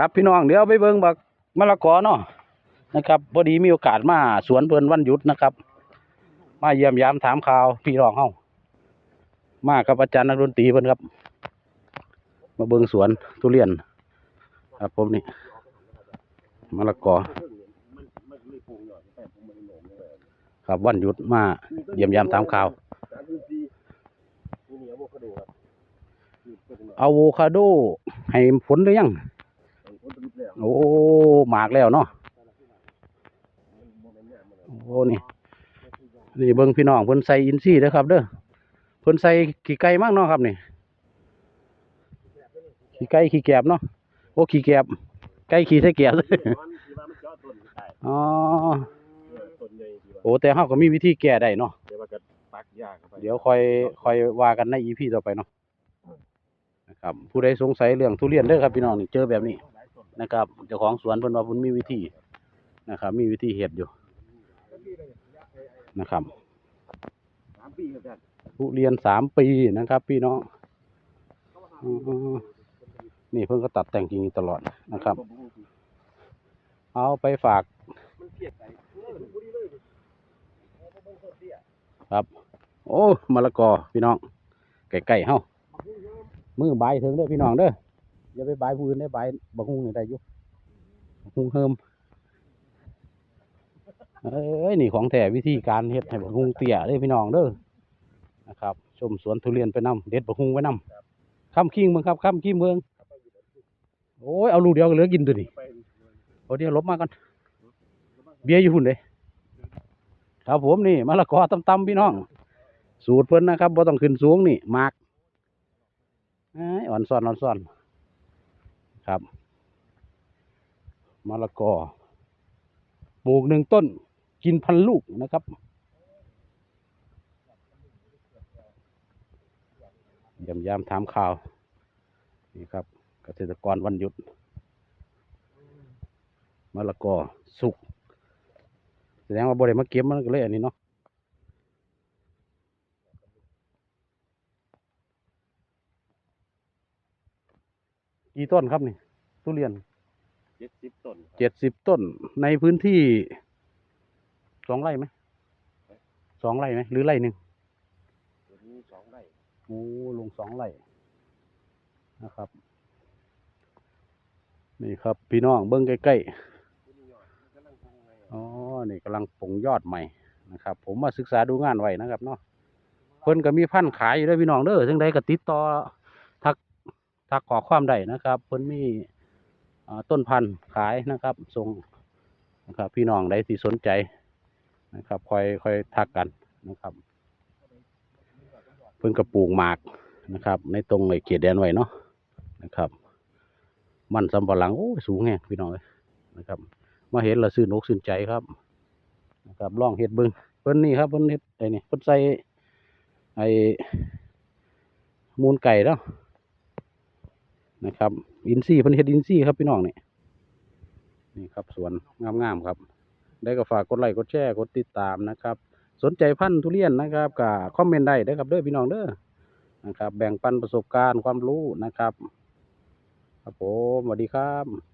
ครับพี่น้องเดี๋ยวไปเบิ่งบักมะละกอเนาะนะครับพอดีมีโอกาสมาสวนเพิ่นวันหยุดนะครับ มาเยี่ยมยามถามข่าวพี่น้องเฮามากับอาจารย์นักดนตรีเพิ่นครับ มาเบิ่งสวนทุเรียน ครับผมนี่มะละกอครับวันหยุดมาเยี่ยมยามถามข่าว เอะโวคาโดให้ผลหรือยัง โอ้หมากแล้วเนาะโอ้นี่นี่เบิ่งพี่น้องเพิ่นใส่อินทรีย์เด้อครับ เด้อเพิ่นใส่ขี้ไก่มากเนาะครับนี่ขี้ไก่ขี้แกบเนาะโอ้ขี้แกบไก่ขี้ใส่แกบอ๋อโอ้แต่เฮาก็มีวิธีแก้ได้เนาะเดี๋ยวว่าก็ปักยากเข้าไปเดี๋ยวค่อยค่อยว่ากันใน EP ต่อไปเนาะนะครับผู้ใดสงสัยเรื่องทุเรียนเด้อครับพี่น้องนี่เจอแบบนี้ นะครับเจ้าของสวนเพิ่นว่าเพิ่นมีวิธีนะครับ มีวิธีเฮ็ดอยู่นะครับสามปีครับท่านทุเรียนสามปีนะครับ พี่น้องนี่เพิ่นก็ตัดแต่งกิ่งตลอดนะครับ เอาไปฝากครับ โอ้มะละกอพี่น้องไก่ๆเฮามือใบถึงเด้อพี่น้องเด้อ อย่าไปบายผู้อื่นได้บายบักฮุงนี่ได้อยู่บักฮุงเฮิมเอ้ยนี่ของแท้วิธีการเฮ็ดให้บักฮุงเตี้ยเด้พี่น้องเด้อนะครับ ชมสวนทุเรียนไปนํเด็ดบักฮุงไปนํข้ามคิงเมืองครับข้ามคิงเมืองโอ้ยเอาลูกเดียวก็เหลือกินตัวนี้โอ้เดี๋ยวลบมาก่อนเบียร์อยู่หุ่นเลยครับผมนี่มะละกอตำๆพี่น้อง สูตรเพิ่นนะครับบ่ต้องขึ้นสูงนี่มากอ่อนซ่อนอ่อนซ่อน ครับมะละกอปลูกหนึ่งต้น กินพันลูกนะครับยี่ยมยามถามข่าว นี่ครับ เกษตรกรวันหยุดมะละกอสุก แสดงว่าบ่ได้มาเก็บมันก็เลยอันนี้เนาะ กี่ต้นครับนี่ ทุเรียนเจ็ดสิบต้นครับเจ็ดสิบต้น ในพื้นที่สองไร่ไหมสองไร่ไหมหรือไร่หนึ่งตัวนี้สองไร่โอ้ลงสองไร่นะครับ นี่ครับ พี่น้องเบิ้งใกล้ตัวนี้ยอดมันกำลังปรุงไงๆอ๋อนี่กำลังปลงยอดใหม่นะครับ ผมมาศึกษาดูงานไว้นะครับเนาะเพิ่นก็มีพันธุ์ขายอยู่เด้วยพี่น้องเด้อถึงใดก็ติดต่อทัก ทักขอความได้นะครับเพิ่นมีอ่ต้นพันธุ์ขายนะครับส่งนะครับพี่น้องใดที่สนใจนะครับคอยคอยทักกันนะครับ เพิ่นก็ปลูกหมากนะครับ ในตรงไอ้เกียรแดนไว้เนาะนะครับ มันสำปะหลังโอ้สูงแฮงพี่น้องนะครับ มาเห็นและซื่นกซื่นใจครับนะครับลองเฮ็ดบิ่งเพิ่นนี่ครับเพิ่นเฮ็ดไอ้นี่เพิ่นใส่ไอ้มูลไก่เนาะ นะครับ อินซี่เพิ่นเฮ็ดอินซี่ครับพี่น้องนี่นี่ครับสวนงามๆครับ ได้ก็ฝากกดไลค์กดแชร์กดติดตามนะครับ สนใจพันธุ์ทุเรียนนะครับก็คอมเมนต์ได้เด้อครับเด้อพี่น้องเด้อนะครับ แบ่งปันประสบการณ์ความรู้นะครับ ครับผมสวัสดีครับ